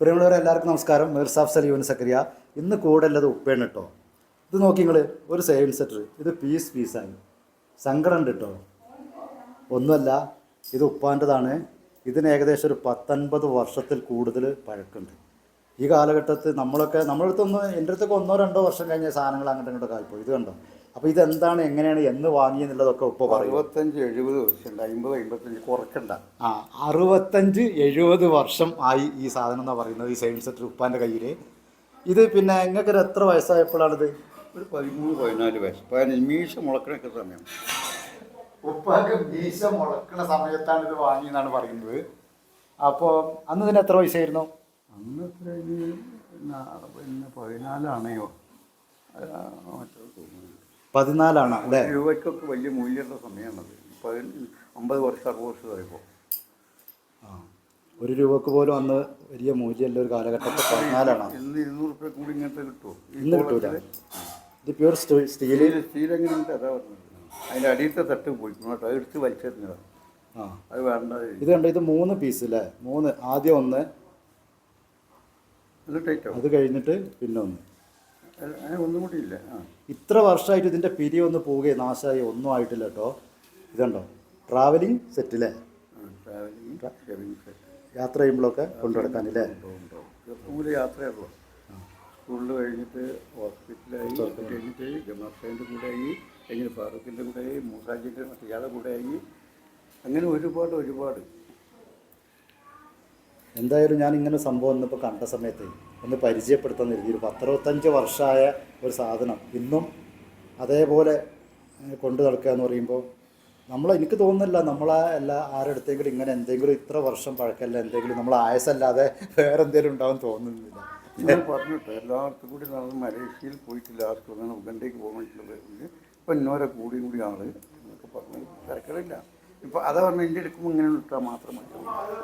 പ്രിയമുള്ളവരെ എല്ലാവർക്കും നമസ്കാരം. മിർസാഫ് സലീവൻ സക്രിയ ഇന്ന് കൂടുതലത് ഉപ്പേണ് കേട്ടോ ഇത് നോക്കി നിങ്ങൾ ഒരു സേവിങ് സെറ്റർ ഇത് പീസ് പീസായി സങ്കടം ഉണ്ട് കേട്ടോ ഒന്നുമല്ല ഇത് ഉപ്പാന്റെതാണ്. ഇതിന് ഏകദേശം ഒരു പത്തൊൻപത് വർഷത്തിൽ കൂടുതൽ പഴക്കുണ്ട് ഈ കാലഘട്ടത്തിൽ നമ്മളൊക്കെ നമ്മളടുത്തൊന്ന് എന്റെ അടുത്തൊക്കെ ഒന്നോ രണ്ടോ വർഷം കഴിഞ്ഞ സാധനങ്ങൾ അങ്ങോട്ടും ഇങ്ങോട്ടൊക്കെ ആയിപ്പോയി. ഇത് കണ്ടോ? അപ്പോൾ ഇതെന്താണ് എങ്ങനെയാണ് എന്ന് വാങ്ങിയെന്നുള്ളതൊക്കെ ഉപ്പ പറയും. അറുപത്തഞ്ച് എഴുപത് വർഷമുണ്ട്. അമ്പത് അമ്പത്തഞ്ച് കുറക്കണ്ട. ആ അറുപത്തഞ്ച് എഴുപത് വർഷം ആയി ഈ സാധനം എന്ന് പറയുന്നത് ഈ സേവിങ്സ് സെറ്റർ ഉപ്പാന്റെ കയ്യിൽ ഇത് പിന്നെ നിങ്ങൾക്ക് എത്ര വയസ്സായപ്പോഴാണിത്? ഒരു പതിമൂന്ന് പതിനാല് വയസ്സ്. പതിനഞ്ച് മീശ മുളക്കണൊക്കെ സമയം. ഉപ്പാക്ക് മീശ മുളക്കണ സമയത്താണ് ഇത് വാങ്ങിയെന്നാണ് പറയുന്നത്. അപ്പോൾ അന്ന് ഇതിന് എത്ര വയസ്സായിരുന്നു അന്ന് എത്ര പിന്നെ പതിനാലാണെയോ. പതിനാലാണ് അല്ലേ? രൂപയ്ക്കൊക്കെ വലിയ മൂല്യമുള്ള സമയമാണത് അമ്പത് വർഷം അറുപത് വർഷമായിപ്പോൾ ആ. ഒരു രൂപക്ക് പോലും അന്ന് വലിയ മൂല്യമുള്ള ഒരു കാലഘട്ടത്തിൽ പതിനാലാണ്. ഇന്ന് ഇരുന്നൂറ് റുപ്യ കൂടി ഇങ്ങനത്തെ കിട്ടുമോ ഇന്ന് കിട്ടൂല. ഇത് പ്യൂർ സ്റ്റീൽ സ്റ്റീൽ എങ്ങനെയുണ്ട്? അതാ പറഞ്ഞത്. അതിന്റെ അടിയിലത്തെ തട്ട് പോയി. കേട്ടോ എടുത്ത് വലിച്ചെറിഞ്ഞതാണ് ആ. അത് വേണ്ട ഇത് കണ്ടോ? ഇത് മൂന്ന് പീസ് അല്ലേ മൂന്ന് ആദ്യം ഒന്ന്. അത് കഴിഞ്ഞിട്ട് പിന്നെ ഒന്ന്. ഒന്നും കൂടി ഇല്ല. ഇത്ര വർഷമായിട്ട് ഇതിന്റെ പിരി ഒന്ന് പോവുകയും നാശമായി ഒന്നും ആയിട്ടില്ല കേട്ടോ. ഇതുണ്ടോ? ട്രാവലിംഗ് സെറ്റില്ലേ യാത്ര ചെയ്യുമ്പോഴൊക്കെ കൊണ്ടുനടക്കാനല്ലേ ചെറുപ്പം യാത്രയുള്ളൂ സ്കൂളിൽ കഴിഞ്ഞിട്ട് ഹോസ്പിറ്റലായി കഴിഞ്ഞിട്ട് കൂടെ ആയി കഴിഞ്ഞ് ഫാറൂഖിന്റെ കൂടെ ആയി മൂസാജിന്റെ മറ്റേ കൂടെ ആയി അങ്ങനെ ഒരുപാട് ഒരുപാട്. എന്തായാലും ഞാൻ ഇങ്ങനെ സംഭവം ഇന്നിപ്പോൾ കണ്ട സമയത്ത് ഒന്ന് പരിചയപ്പെടുത്താൻ കരുതി. ഒരു പത്തറുപത്തഞ്ച് വർഷമായ ഒരു സാധനം ഇന്നും അതേപോലെ കൊണ്ടു നടക്കുക എന്ന് പറയുമ്പോൾ നമ്മൾ എനിക്ക് തോന്നുന്നില്ല നമ്മളെ എല്ലാ ആരെടുത്തെങ്കിലും ഇങ്ങനെ എന്തെങ്കിലും ഇത്ര വർഷം പഴക്കമല്ല എന്തെങ്കിലും നമ്മൾ ആയസല്ലാതെ വേറെ എന്തെങ്കിലും ഉണ്ടാവും തോന്നുന്നില്ല. ഞാൻ പറഞ്ഞിട്ട് എല്ലാവർക്കും കൂടി നമ്മൾ മലേഷ്യയിൽ പോയിട്ടില്ല ആർക്കും അങ്ങനെ ഉഗണ്ടേക്ക് പോകാൻ വേണ്ടിയിട്ടുള്ളത് ഇപ്പം ഇന്നോരെ കൂടി കൂടി ആൾ എന്നൊക്കെ പറഞ്ഞു തിരക്കടില്ല ഇപ്പം അതാ പറഞ്ഞാൽ എന്റെ എടുക്കുമ്പോൾ ഇങ്ങനെ ഇട്ടാൽ മാത്രമല്ല മതി.